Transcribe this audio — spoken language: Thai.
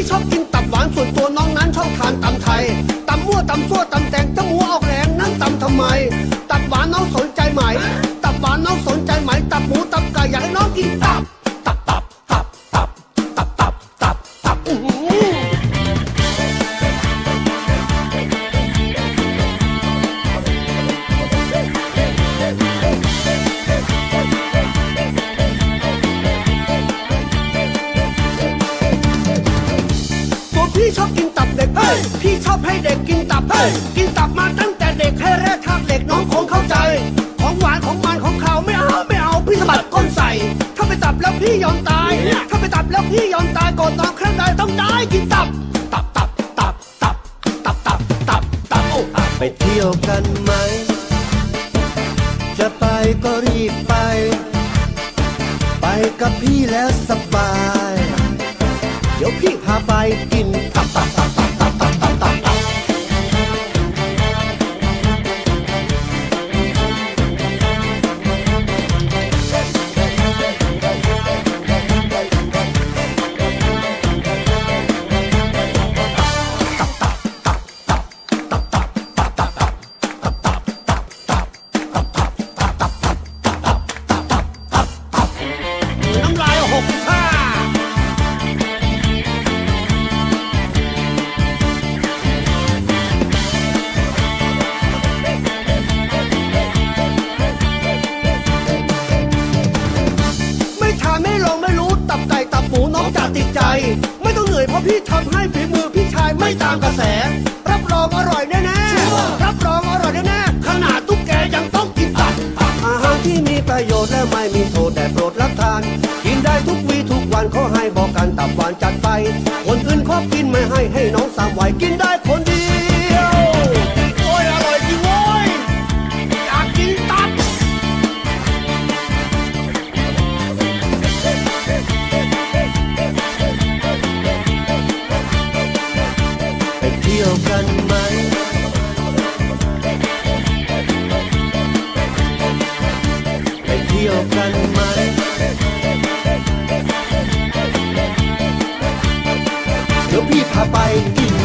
พี่ชอบกินตับหวานส่วนตัวน้องนั้นชอบทานตำไทยตำมั่วตำซั่วตำแตงตำหัวออกแรงนั้นตำทำไม ตับหวานน้องสนใจไหม ตับหวานน้องสนใจไหม ตับหมูตับไก่อยากให้น้องกิน พี่ชอบกินตับเด็กเฮ้ยพี่ชอบให้เด็กกินตับเฮ้ยกินตับมาตั้งแต่เด็กให้แร่ธาตุเหล็กน้องคงเข้าใจ ของหวานของมันของเขาไม่เอาไม่เอาพี่สะบัดก้นใส่ ถ้าไปตับแล้วพี่ยอมตาย ถ้าไปตับแล้วพี่ยอมตายก่อนน้องแค่ใดต้องได้กินตับ ตับตับตับตับตับตับตับตับโอ้ไปเที่ยวกันไหม จะไปก็รีบไป ไปกับพี่แล้วสบาย เดี๋ยวพี่พาไปกินตับตับตับ ติดใจ ไม่ต้องเหนื่อยเพราะพี่ทำให้ฝีมือพี่ชายไม่ตามกระแส รับรองอร่อยแน่ๆรับรองอร่อยแน่ๆขนาดตุ๊กแกยังต้องกินตับอาหารที่มีประโยชน์และไม่มีโทษแต่โปรดรับทาน กินได้ทุกวีทุกวันขอให้บอกกันตับหวานจัดไป คนอื่นขอกินไม่ให้ให้น้องสามวัย Thank you.